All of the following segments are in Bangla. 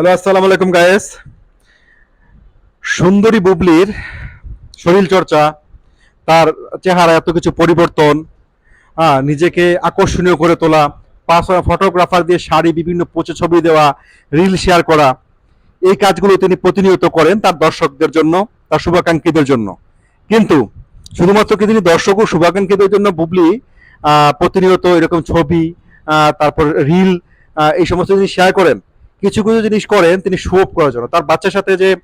হ্যালো আসসালামু আলাইকুম গায়েস সুন্দরী বুবলির শরীর চর্চা, তার চেহারা এত কিছু পরিবর্তন নিজেকে আকর্ষণীয় করে তোলা পাঁচ ফটোগ্রাফার দিয়ে শাড়ি, বিভিন্ন পোচে ছবি দেওয়া রিল শেয়ার করা, এই কাজগুলো তিনি প্রতিনিয়ত করেন তার দর্শকদের জন্য, তার শুভাকাঙ্ক্ষীদের জন্য। কিন্তু শুধুমাত্র কি তিনি দর্শক ও শুভাকাঙ্ক্ষীদের জন্য বুবলি প্রতিনিয়ত এরকম ছবি তারপর রিল এই সমস্ত জিনিস শেয়ার করেন? কিছু কিছু জিনিস করেন, তিনি শো অফ করার জন্য। তার বাচ্চার সাথে যে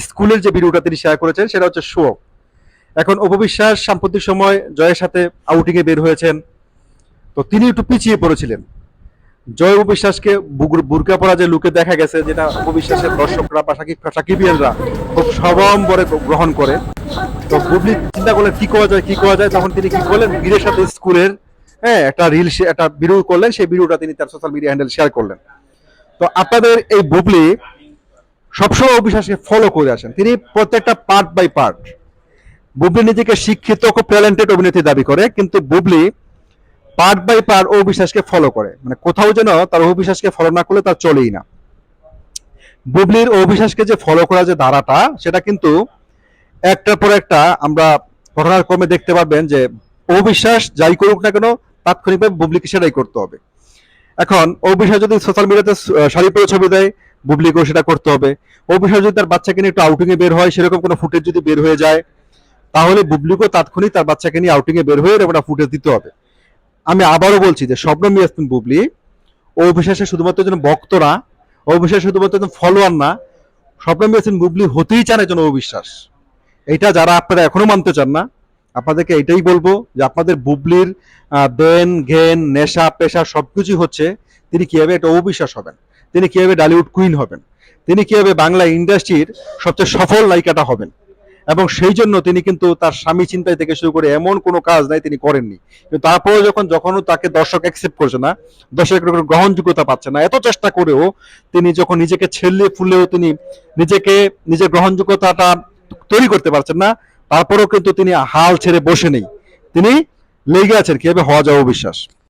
স্কুলের যে ভিডিওটা তিনি শেয়ার করেছেন, সেটা হচ্ছে শো অফ এখন অপবিশ্বাস সাম্প্রতিক সময় জয়ের সাথে আউটিং এ বের হয়েছেন। তো তিনি একটু পিছিয়ে পড়েছিলেন। জয় উপবিশ্বাসকে বুগুর- বুরকা পরা যে লুকে দেখা গেছে, যেটা উপবিশ্বাসের দর্শকরা বা সাকিব সাকিবিয়ানরা খুব সবম্বরে গ্রহণ করে। তো বুবলি চিন্তা করলেন, কি করা যায়, কি করা যায়? তখন তিনি কি করলেন? বীরের সাথে স্কুলের হ্যাঁ একটা রিল একটা ভিডিও করলেন। সেই ভিডিওটা তিনি তার সোশ্যাল মিডিয়া হ্যান্ডেল শেয়ার করলেন। তো আপনাদের এই বুবলি সবসময় অবিশ্বাসকে ফলো করে আসেন। তিনি প্রত্যেকটা পার্ট বাই পার্ট বুবলি নিজেকে শিক্ষিত, খুব ট্যালেন্টেড অভিনেত্রী দাবি করে, কিন্তু বুবলি পার্ট বাই পার্ট অবিশ্বাসকে ফলো করে। মানে কোথাও যেন তার অবিশ্বাসকে ফলো না করলে তার চলেই না। বুবলির অবিশ্বাসকে যে ফলো করা যে ধারাটা, সেটা কিন্তু একটার পর একটা আমরা ঘটনার ক্রমে দেখতে পারবেন যে অবিশ্বাস যাই করুক না কেন, তাৎক্ষণিকভাবে বুবলিকে সেটাই করতে হবে। এখন অবিশ্বাস যদি সোশ্যাল মিডিয়াতে শাড়ি পরে ছবি দেয় বুবলিকেও সেটা করতে হবে। অবিশ্বাস যদি তার বাচ্চাকে নিয়ে একটু আউটিং এ বের হয়, সেরকম কোনো ফুটেজ যদি বের হয়ে যায়, তাহলে বুবলিকেও তাৎক্ষণিক তার বাচ্চাকে নিয়ে আউটিং এ বের হয়ে এরকম ফুটেজ দিতে হবে। আমি আবারও বলছি যে স্বপ্ন মিয়াস্তিন বুবলি অবিশ্বাসের শুধুমাত্র যেন ভক্ত না অবিশ্বাস শুধুমাত্র যেন ফলোয়ার না স্বপ্ন মিয়াস্তিন বুবলি হতেই চান একজন অবিশ্বাস। এটা যারা আপনারা এখনও মানতে চান না আপনাদেরকে এটাই বলব যে আপনাদের বুবলির দেন, ঘেন, নেশা, পেশা সবকিছুই হচ্ছে তিনি কীভাবে একটা অবিশ্বাস হবেন, তিনি কীভাবে ডালিউড কুইন হবেন, তিনি কীভাবে বাংলা ইন্ডাস্ট্রির সবচেয়ে সফল নায়িকাটা হবেন এবং সেই জন্য তিনি কিন্তু তার স্বামী চিন্তায় থেকে শুরু করে এমন কোনো কাজ নাই তিনি করেননি। কিন্তু তারপরে যখন, যখনও তাকে দর্শক অ্যাকসেপ্ট করছে না, দর্শকের কোনো গ্রহণযোগ্যতা পাচ্ছে না, এত চেষ্টা করেও তিনি যখন নিজেকে ছেলে ফুলেও তিনি নিজেকে, নিজের গ্রহণযোগ্যতাটা তৈরি করতে পারছেন না তারপরেও কিন্তু তিনি হাল ছেড়ে বসে নেই তিনি লেগে আছেন কীভাবে হওয়া যাবে বিশ্বাস